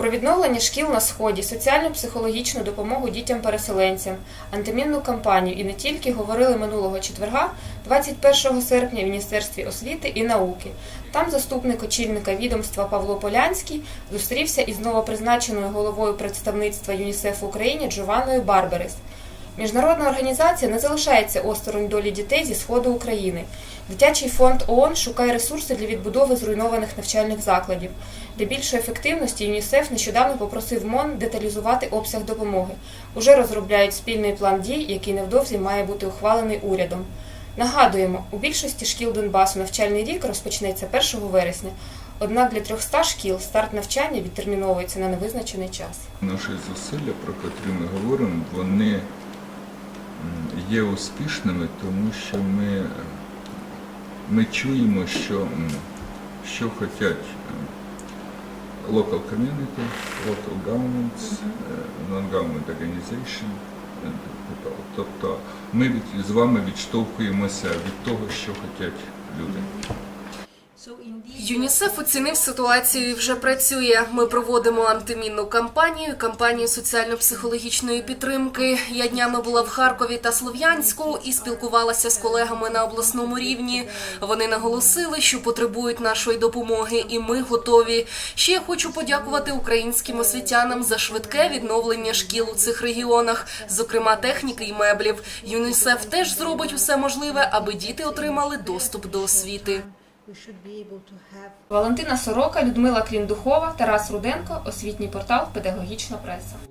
Про відновлення шкіл на сході, соціально-психологічну допомогу дітям-переселенцям, антимінну кампанію і не тільки говорили минулого четверга, 21 серпня в Міністерстві освіти і науки. Там заступник очільника відомства Павло Полянський зустрівся із новопризначеною головою представництва ЮНІСЕФ в Україні Джованою Барберес. Міжнародна організація не залишається осторонь долі дітей зі сходу України. Дитячий фонд ООН шукає ресурси для відбудови зруйнованих навчальних закладів. Для більшої ефективності ЮНІСЕФ нещодавно попросив МОН деталізувати обсяг допомоги. Уже розробляють спільний план дій, який невдовзі має бути ухвалений урядом. Нагадуємо, у більшості шкіл Донбасу навчальний рік розпочнеться 1 вересня. Однак для 300 шкіл старт навчання відтерміновується на невизначений час. Наші зусилля, про котрі ми говоримо, вони є успішними, тому що ми, ми чуємо, що, що хочуть local community, local governments, е, non-government organization. е. Тобто ми від, з вами відштовхуємося від того, що хочуть люди. ЮНІСЕФ оцінив ситуацію і вже працює. Ми проводимо антимінну кампанію, кампанію соціально-психологічної підтримки. Я днями була в Харкові та Слов'янську і спілкувалася з колегами на обласному рівні. Вони наголосили, що потребують нашої допомоги, і ми готові. Ще я хочу подякувати українським освітянам за швидке відновлення шкіл у цих регіонах, зокрема техніки і меблів. ЮНІСЕФ теж зробить усе можливе, аби діти отримали доступ до освіти. Валентина Сорока, Людмила Кліндухова, Тарас Руденко, освітній портал Педагогічна преса.